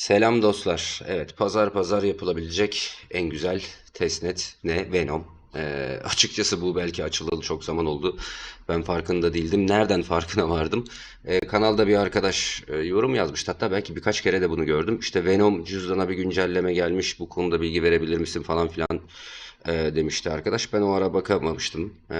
Selam dostlar. Evet, pazar pazar yapılabilecek en güzel testnet ne? Venom. Ee, açıkçası bu belki açılalı çok zaman oldu. Ben farkında değildim. Nereden farkına vardım? Ee, kanalda bir arkadaş e, yorum yazmıştı. Hatta belki birkaç kere de bunu gördüm. İşte Venom cüzdana bir güncelleme gelmiş. Bu konuda bilgi verebilir misin falan filan e, demişti arkadaş. Ben o ara bakamamıştım. E,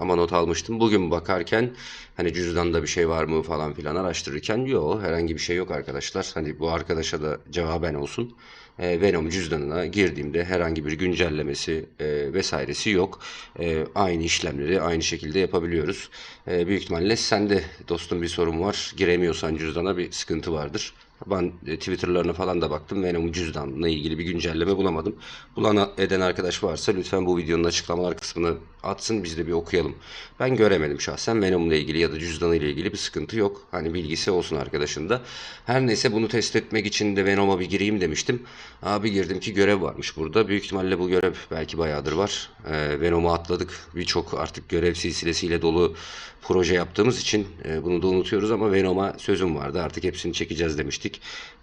ama not almıştım. Bugün bakarken hani cüzdanda bir şey var mı falan filan araştırırken yok herhangi bir şey yok arkadaşlar. Hani bu arkadaşa da cevaben olsun. E, Venom cüzdanına girdiğimde herhangi bir güncellemesi e, vesairesi yok. E, aynı işlemleri aynı şekilde yapabiliyoruz. E, büyük ihtimalle sende dostum bir sorun var. Giremiyorsan cüzdana bir sıkıntı vardır. Ben e, Twitter'larına falan da baktım. Venom cüzdanla ilgili bir güncelleme bulamadım. Bulan eden arkadaş varsa lütfen bu videonun açıklamalar kısmını atsın biz de bir okuyalım. Ben göremedim şahsen Venom'la ilgili ya da cüzdanı ile ilgili bir sıkıntı yok. Hani bilgisi olsun arkadaşın da. Her neyse bunu test etmek için de Venom'a bir gireyim demiştim. Abi girdim ki görev varmış burada. Büyük ihtimalle bu görev belki bayağıdır var. Ee, Venom'u atladık. Birçok artık görev silsilesiyle dolu proje yaptığımız için e, bunu da unutuyoruz ama Venom'a sözüm vardı. Artık hepsini çekeceğiz demiştik.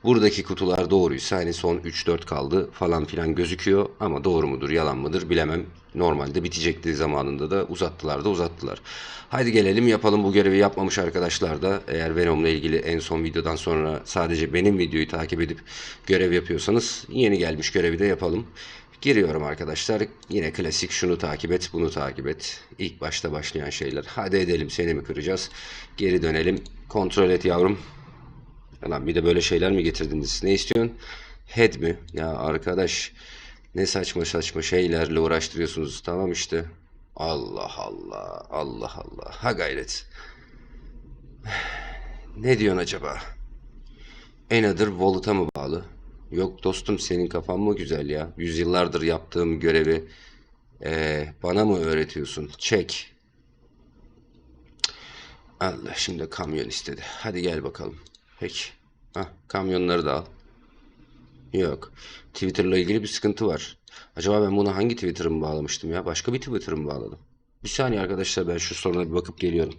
Buradaki kutular doğruysa hani son 3-4 kaldı falan filan gözüküyor ama doğru mudur yalan mıdır bilemem. Normalde bitecekti zamanında da uzattılar da uzattılar. Haydi gelelim yapalım bu görevi yapmamış arkadaşlar da eğer Venom'la ilgili en son videodan sonra sadece benim videoyu takip edip görev yapıyorsanız yeni gelmiş görevi de yapalım. Giriyorum arkadaşlar. Yine klasik şunu takip et, bunu takip et. İlk başta başlayan şeyler. Hadi edelim seni mi kıracağız? Geri dönelim. Kontrol et yavrum. Lan bir de böyle şeyler mi getirdiniz? Ne istiyorsun? Head mi? Ya arkadaş ne saçma saçma şeylerle uğraştırıyorsunuz. Tamam işte. Allah Allah. Allah Allah. Ha gayret. Ne diyorsun acaba? Another Wallet'a mı bağlı? Yok dostum senin kafan mı güzel ya? Yüzyıllardır yaptığım görevi eee, bana mı öğretiyorsun? Çek. Allah şimdi kamyon istedi. Hadi gel bakalım. Peki. Hah, kamyonları da al. Yok. Twitter'la ilgili bir sıkıntı var. Acaba ben bunu hangi Twitter'ımı bağlamıştım ya? Başka bir Twitter'ımı bağladım. Bir saniye arkadaşlar ben şu soruna bir bakıp geliyorum.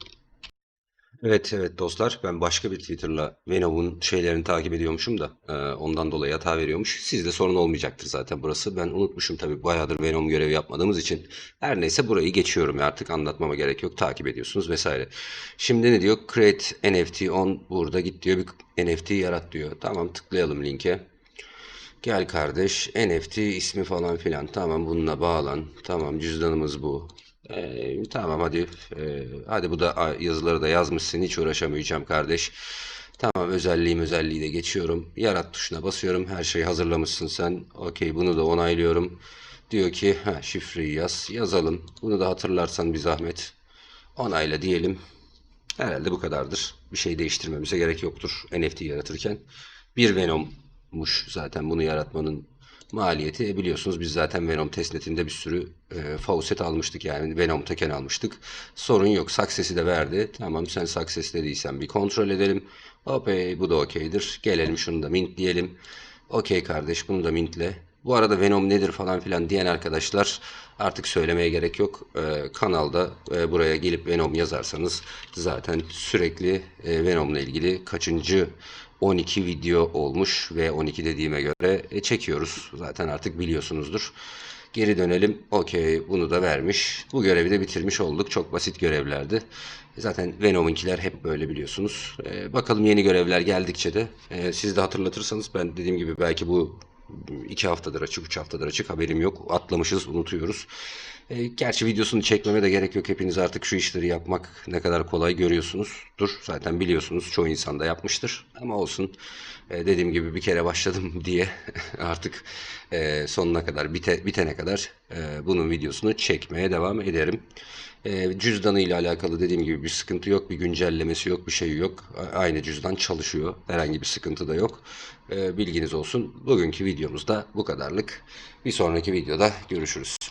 Evet evet dostlar ben başka bir Twitter'la Venom'un şeylerini takip ediyormuşum da e, ondan dolayı hata veriyormuş. Sizde sorun olmayacaktır zaten burası. Ben unutmuşum tabii bayağıdır Venom görevi yapmadığımız için. Her neyse burayı geçiyorum artık anlatmama gerek yok. Takip ediyorsunuz vesaire. Şimdi ne diyor? Create NFT on burada git diyor bir NFT yarat diyor. Tamam tıklayalım linke. Gel kardeş NFT ismi falan filan tamam bununla bağlan tamam cüzdanımız bu Ee, tamam hadi Ee, hadi bu da yazıları da yazmışsın hiç uğraşamayacağım kardeş. Tamam özelliğim özelliği de geçiyorum. Yarat tuşuna basıyorum her şeyi hazırlamışsın sen. Okey bunu da onaylıyorum. Diyor ki ha, şifreyi yaz yazalım. Bunu da hatırlarsan bir zahmet onayla diyelim. Herhalde bu kadardır. Bir şey değiştirmemize gerek yoktur NFT yaratırken. Bir Venom'muş zaten bunu yaratmanın maliyeti. E biliyorsunuz biz zaten Venom testnetinde bir sürü e, faucet almıştık yani Venom token almıştık. Sorun yok. Success'i de verdi. Tamam sen success dediysen bir kontrol edelim. Hop hey, bu da okeydir. Gelelim şunu da mint diyelim. Okey kardeş bunu da mintle. Bu arada Venom nedir falan filan diyen arkadaşlar artık söylemeye gerek yok. Ee, kanalda e, buraya gelip Venom yazarsanız zaten sürekli e, Venom'la ilgili kaçıncı 12 video olmuş ve 12 dediğime göre e, çekiyoruz. Zaten artık biliyorsunuzdur. Geri dönelim. Okey bunu da vermiş. Bu görevi de bitirmiş olduk. Çok basit görevlerdi. Zaten Venom'unkiler hep böyle biliyorsunuz. Ee, bakalım yeni görevler geldikçe de e, siz de hatırlatırsanız ben dediğim gibi belki bu iki haftadır açık, üç haftadır açık haberim yok. Atlamışız, unutuyoruz. E, gerçi videosunu çekmeme de gerek yok. Hepiniz artık şu işleri yapmak ne kadar kolay görüyorsunuzdur. Zaten biliyorsunuz çoğu insan da yapmıştır. Ama olsun. E, dediğim gibi bir kere başladım diye artık e, sonuna kadar bite, bitene kadar e, bunun videosunu çekmeye devam ederim. E, cüzdanı ile alakalı dediğim gibi bir sıkıntı yok, bir güncellemesi yok, bir şey yok. Aynı cüzdan çalışıyor. Herhangi bir sıkıntı da yok. E, bilginiz olsun. Bugünkü videomuz da bu kadarlık. Bir sonraki videoda görüşürüz.